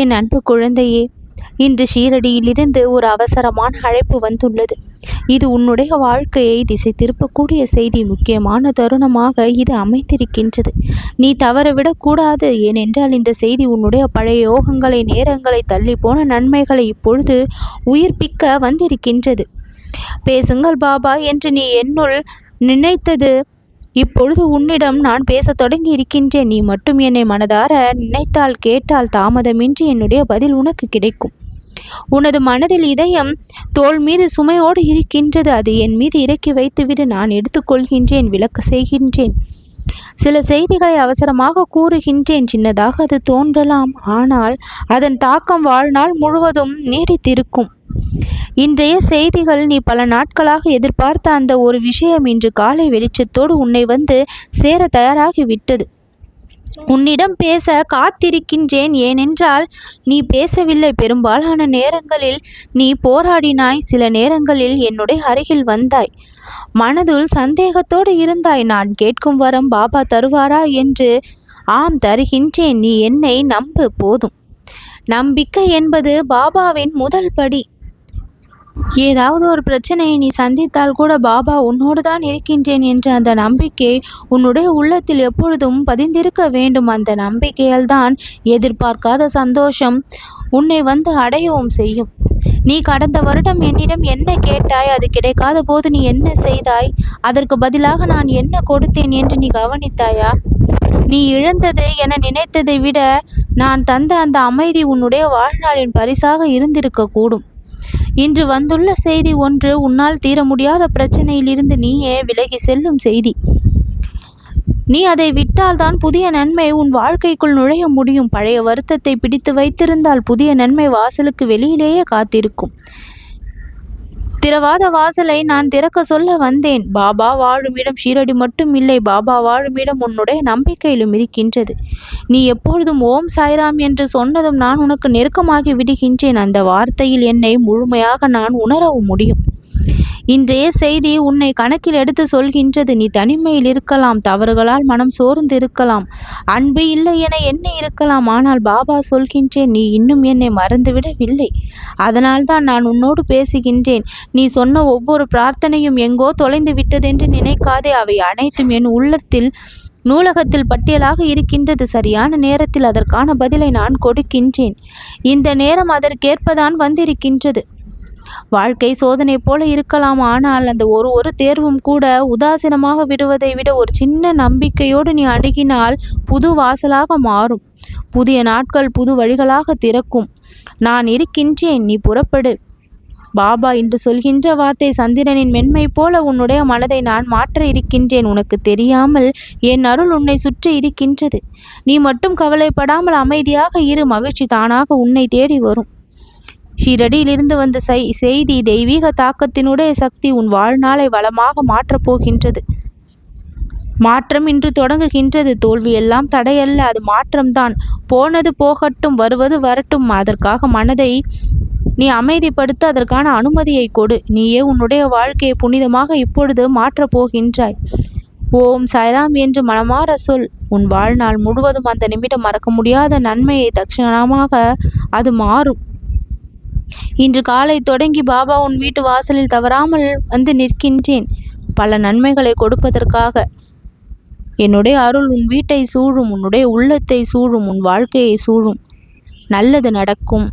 என் அன்பு குழந்தையே இன்று ஷீரடியிலிருந்து ஒரு அவசரமான அழைப்பு வந்துள்ளது. இது உன்னுடைய வாழ்க்கையை திசை திருப்பக்கூடிய செய்தி முக்கியமான தருணமாக இது அமைந்திருக்கின்றது. நீ தவறவிடக்கூடாது ஏனென்றால் இந்த செய்தி உன்னுடைய பழைய யோகங்களை நேரங்களை தள்ளி போன நன்மைகளை இப்பொழுது உயிர்ப்பிக்க வந்திருக்கின்றது. பேசுங்கள் பாபா என்று நீ என்னுள் நினைத்தது இப்பொழுது உன்னிடம் நான் பேசத் தொடங்கி இருக்கின்றேன். நீ மட்டும் என்னை மனதார நினைத்தால் கேட்டால் தாமதமின்றி என்னுடைய பதில் உனக்கு கிடைக்கும். உனது மனதில் இதயம் தோல் மீது சுமையோடு இருக்கின்றது. அது என் மீது இறக்கி வைத்துவிடு. நான் எடுத்துக்கொள்கின்றேன் விளக்க செய்கின்றேன். சில செய்திகளை அவசரமாக கூறுகின்றேன். சின்னதாக அது தோன்றலாம். ஆனால் அதன் தாக்கம் வாழ்நாள் முழுவதும் நீடித்திருக்கும். இன்றைய செய்திகள் நீ பல நாட்களாக எதிர்பார்த்த அந்த ஒரு விஷயம் இன்று காலை வெளிச்சத்தோடு உன்னை வந்து சேர தயாராகிவிட்டது. உன்னிடம் பேச காத்திருக்கின்றேன். ஏனென்றால் நீ பேசவில்லை. பெரும்பாலான நேரங்களில் நீ போராடினாய். சில நேரங்களில் என்னுடைய அருகில் வந்தாய். மனதுள் சந்தேகத்தோடு இருந்தாய். நான் கேட்கும் வரம் பாபா தருவாரா என்று ஆம் தருகின்றேன். நீ என்னை நம்பு போதும். நம்பிக்கை என்பது பாபாவின் முதல் படி. ஏதாவது ஒரு பிரச்சனையை நீ சந்தித்தால் கூட பாபா உன்னோடு தான் இருக்கின்றேன் என்ற அந்த நம்பிக்கை உன்னுடைய உள்ளத்தில் எப்பொழுதும் பதிந்திருக்க வேண்டும். அந்த நம்பிக்கையால் தான் எதிர்பார்க்காத சந்தோஷம் உன்னை வந்து அடையவும் செய்யும். நீ கடந்த வருடம் என்னிடம் என்ன கேட்டாய்? அது கிடைக்காத போது நீ என்ன செய்தாய்? அதற்கு பதிலாக நான் என்ன கொடுத்தேன் என்று நீ கவனித்தாயா? நீ இழந்தது என நினைத்ததை விட நான் தந்த அந்த அமைதி உன்னுடைய வாழ்நாளின் பரிசாக இருந்திருக்க கூடும் இன்று வந்துள்ள செய்தி ஒன்று உன்னால் தீர முடியாத பிரச்சனையிலிருந்து நீயே விலகி செல்லும் செய்தி. நீ அதை விட்டால்தான் புதிய நன்மை உன் வாழ்க்கைக்குள் நுழைய முடியும். பழைய வருத்தத்தை பிடித்து வைத்திருந்தால் புதிய நன்மை வாசலுக்கு வெளியிலேயே காத்திருக்கும். திறவாத வாசலை நான் திறக்க சொல்ல வந்தேன். பாபா வாழும் இடம் ஷீரடி மட்டும் இல்லை. பாபா வாழும் இடம் உன்னுடைய நம்பிக்கையிலும் இருக்கின்றது. நீ எப்பொழுதும் ஓம் சாய்ராம் என்று சொன்னதும் நான் உனக்கு நெருக்கமாகி விடுகின்றேன். அந்த வார்த்தையில் என்னை முழுமையாக நான் உணரவும் முடியும். இன்றைய செய்தி உன்னை கணக்கில் எடுத்து சொல்கின்றது. நீ தனிமையில் இருக்கலாம் தவறுகளால் மனம் சோர்ந்து இருக்கலாம். அன்பு இல்லை என என்ன இருக்கலாம் ஆனால் பாபா சொல்கின்றேன் நீ இன்னும் என்னை மறந்துவிடவில்லை. அதனால்தான் நான் உன்னோடு பேசுகின்றேன். நீ சொன்ன ஒவ்வொரு பிரார்த்தனையும் எங்கோ தொலைந்து விட்டதென்று நினைக்காதே. அவை அனைத்தும் என் உள்ளத்தில் நூலகத்தில் பட்டியலாக இருக்கின்றது. சரியான நேரத்தில் அதற்கான பதிலை நான் கொடுக்கின்றேன். இந்த நேரம் அதற்கேற்பதான் வந்திருக்கின்றது. வாழ்க்கை சோதனை போல இருக்கலாம். ஆனால் அந்த ஒரு ஒரு தேர்வும் கூட உதாசீனமாக விடுவதை விட ஒரு சின்ன நம்பிக்கையோடு நீ அணுகினால் புது வாசலாக மாறும். புதிய நாட்கள் புது வழிகளாக திறக்கும். நான் இருக்கின்றேன் நீ புறப்படு. பாபா என்று சொல்கின்ற வார்த்தை சந்திரனின் மென்மை போல உன்னுடைய மனதை நான் மாற்ற இருக்கின்றேன். உனக்கு தெரியாமல் என் அருள் உன்னை சுற்றி இருக்கின்றது. நீ மட்டும் கவலைப்படாமல் அமைதியாக இரு. மகிழ்ச்சி தானாக உன்னை தேடி வரும். ஷீரடியிலிருந்து வந்த செய்தி தெய்வீக தாக்கத்தினுடைய சக்தி உன் வாழ்நாளை வளமாக மாற்றப் போகின்றது. மாற்றம் இன்று தொடங்குகின்றது. தோல்வி எல்லாம் தடையல்ல அது மாற்றம்தான். போனது போகட்டும் வருவது வரட்டும். அதற்காக மனதை நீ அமைதிப்படுத்த அதற்கான அனுமதியை கொடு. நீயே உன்னுடைய வாழ்க்கையை புனிதமாக இப்பொழுது மாற்றப் போகின்றாய். ஓம் சாய்ராம் என்று மனமாற சொல். உன் வாழ்நாள் முழுவதும் அந்த நிமிடம் மறக்க முடியாத நன்மையை தட்சணமாக அது மாறும். இன்று காலை தொடங்கி பாபா உன் வீட்டு வாசலில் தவறாமல் வந்து நிற்கின்றேன். பல நன்மைகளை கொடுப்பதற்காக. என்னுடைய அருள் உன் வீட்டை சூழும் உன்னுடைய உள்ளத்தை சூழும் உன் வாழ்க்கையை சூழும். நல்லது நடக்கும்.